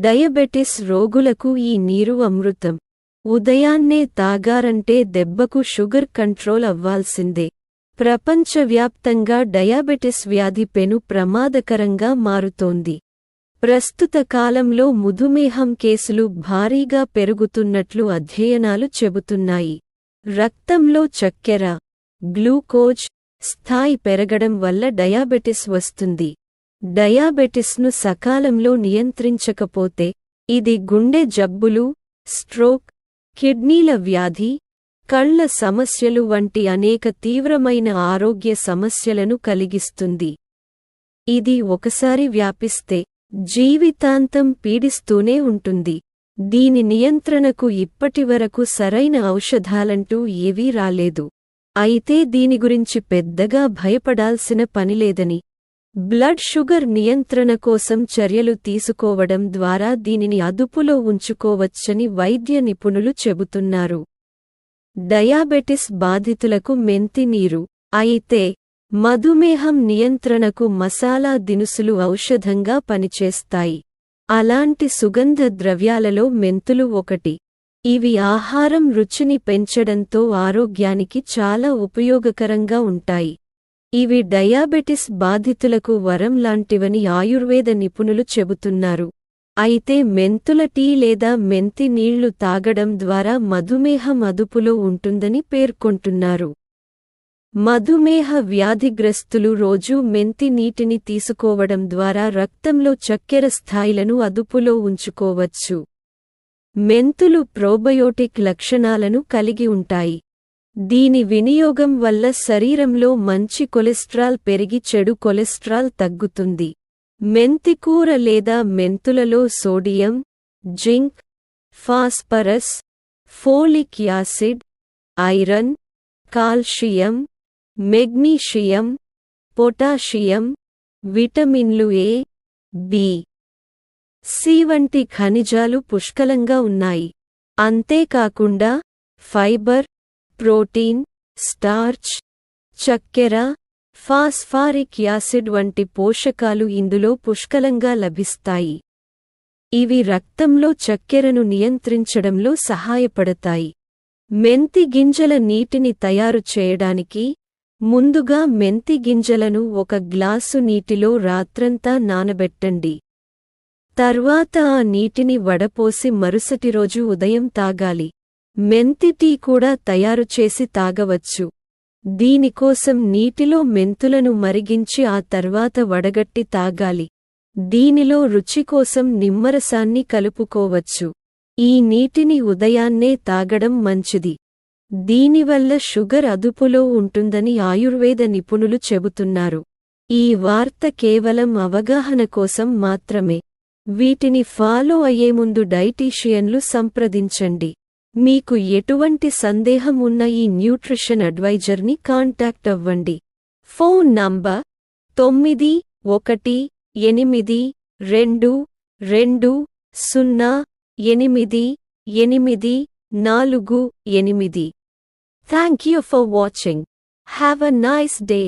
Diabetes రోగులకు ఈ నీరు అమృతం. ఉదయాన్నే తాగారంటే దెబ్బకు షుగర్ కంట్రోల్ అవ్వాల్సిందే. ప్రపంచవ్యాప్తంగా డయాబెటిస్ వ్యాధి పెను ప్రమాదకరంగా మారుతోంది. ప్రస్తుత కాలంలో మధుమేహం కేసులు భారీగా పెరుగుతున్నట్లు అధ్యయనాలు చెబుతున్నాయి. రక్తంలో చక్కెర గ్లూకోజ్ స్థాయి పెరగడం వల్ల డయాబెటిస్ వస్తుంది. డయాబెటిస్ను సకాలంలో నియంత్రించకపోతే ఇది గుండె జబ్బులు స్ట్రోక్ కిడ్నీల వ్యాధి కళ్ళ సమస్యలు వంటి అనేక తీవ్రమైన ఆరోగ్య సమస్యలను కలిగిస్తుంది. ఇది ఒకసారి వ్యాపిస్తే జీవితాంతం పీడిస్తూనే ఉంటుంది. దీని నియంత్రణకు ఇప్పటివరకు సరైన ఔషధాలంటూ ఏవీ రాలేదు. అయితే దీని గురించి పెద్దగా భయపడాల్సిన పనిలేదని బ్లడ్ షుగర్ నియంత్రణ కోసం చర్యలు తీసుకోవడం ద్వారా దీనిని అదుపులో ఉంచుకోవచ్చని వైద్య నిపుణులు చెబుతున్నారు. డయాబెటిస్ బాధితులకు మెంతి నీరు అయితే మధుమేహం నియంత్రణకు మసాలా దినుసులు ఔషధంగా పనిచేస్తాయి. అలాంటి సుగంధ ద్రవ్యాలలో మెంతులు ఒకటి. ఇవి ఆహారం రుచిని పెంచడంతో ఆరోగ్యానికి చాలా ఉపయోగకరంగా ఉంటాయి. ఇవి డయాబెటిస్ బాధితులకు వరం లాంటివని ఆయుర్వేద నిపుణులు చెబుతున్నారు. అయితే మెంతుల టీ లేదా మెంతి నీళ్ళు తాగడం ద్వారా మధుమేహం అదుపులో ఉంటుందని పేర్కొంటున్నారు. మధుమేహ వ్యాధిగ్రస్తులు రోజూ మెంతి నీటిని తీసుకోవడం ద్వారా రక్తంలో చక్కెర స్థాయిలను అదుపులో ఉంచుకోవచ్చు. మెంతులు ప్రోబయోటిక్ లక్షణాలను కలిగి ఉంటాయి. దీని వినియోగం వల్ల శరీరంలో మంచి కొలెస్ట్రాల్ పెరిగి చెడు కొలెస్ట్రాల్ తగ్గుతుంది. మెంతికూర లేదా మెంతులలో sodium zinc phosphorus folic acid iron calcium magnesium potassium విటమిన్లు ఏ బి సి వంటి ఖనిజాలు పుష్కలంగా ఉన్నాయి. అంతేకాకుండా ఫైబర్ ప్రోటీన్ స్టార్చ్ చక్కెర ఫాస్ఫారిక్ యాసిడ్ వంటి పోషకాలు ఇందులో పుష్కలంగా లభిస్తాయి. ఇవి రక్తంలో చక్కెరను నియంత్రించడంలో సహాయపడతాయి. మెంతి గింజల నీటిని తయారు చేయడానికి ముందుగా మెంతి గింజలను ఒక గ్లాసు నీటిలో రాత్రంతా నానబెట్టండి. తర్వాత ఆ నీటిని వడపోసి మరుసటి రోజు ఉదయం తాగాలి. మెంతి టీ కూడా తయారు చేసి తాగవచ్చు. దీనికోసం నీటిలో మెంతులను మరిగించి ఆ తర్వాత వడగట్టి తాగాలి. దీనిలో రుచి కోసం నిమ్మరసాన్ని కలుపుకోవచ్చు. ఈ నీటిని ఉదయాన్నే తాగడం మంచిది. దీనివల్ల షుగర్ అదుపులో ఉంటుందని ఆయుర్వేద నిపుణులు చెబుతున్నారు. ఈ వార్త కేవలం అవగాహన కోసం మాత్రమే. వీటిని ఫాలో అయ్యే ముందు డైటీషియన్లు సంప్రదించండి. మీకు ఎటువంటి సందేహం ఉన్న ఈ న్యూట్రిషన్ అడ్వైజర్ని కాంటాక్ట్ అవ్వండి. ఫోన్ నంబర్ తొమ్మిది ఒకటి ఎనిమిది రెండు రెండు సున్నా ఎనిమిది ఎనిమిది నాలుగు ఎనిమిది. Thank you for watching have a nice day